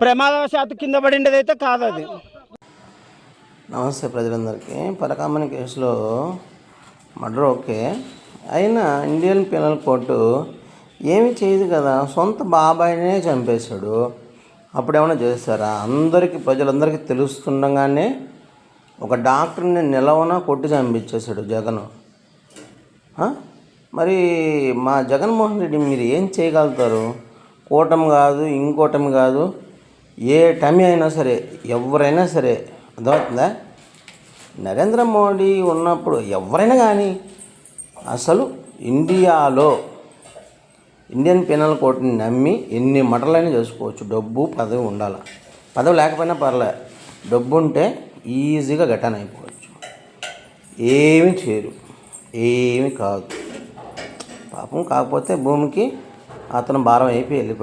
ప్రమాదవశాత్తు కింద పడిండేది అయితే కాదు అది. నమస్తే ప్రజలందరికీ. పరకామణి కేసులో మర్డర్ ఓకే. అయినా ఇండియన్ పీనల్ కోర్టు ఏమి చేయదు కదా సొంత బాబాయినే చంపేశాడు. అప్పుడేమైనా చేస్తారా? అందరికీ ప్రజలందరికీ తెలుస్తుండగానే ఒక డాక్టర్ని నిలవన కొట్టి చంపించేశాడు జగన్? మరి మా జగన్మోహన్ రెడ్డి మీరు ఏం చేయగలుగుతారు? కూటమి కాదు ఇంకోటమి కాదు. ఏ టమి అయినా సరే ఎవరైనా సరే అర్థమవుతుందా? నరేంద్ర మోడీ ఉన్నప్పుడు ఎవరైనా కానీ అసలు ఇండియాలో ఇండియన్ పెనల్ కోడ్ని నమ్మి ఎన్ని మటలైనా చేసుకోవచ్చు. డబ్బు పదవి ఉండాలి. పదవి లేకపోయినా పర్లే. డబ్బు ఉంటే ఈజీగా గటాన్ అయిపోవచ్చు. ఏమి చేయరు. ఏమి కాదు. పాపం కాకపోతే భూమికి అతను భారం అయిపోయి వెళ్ళిపోయాడు.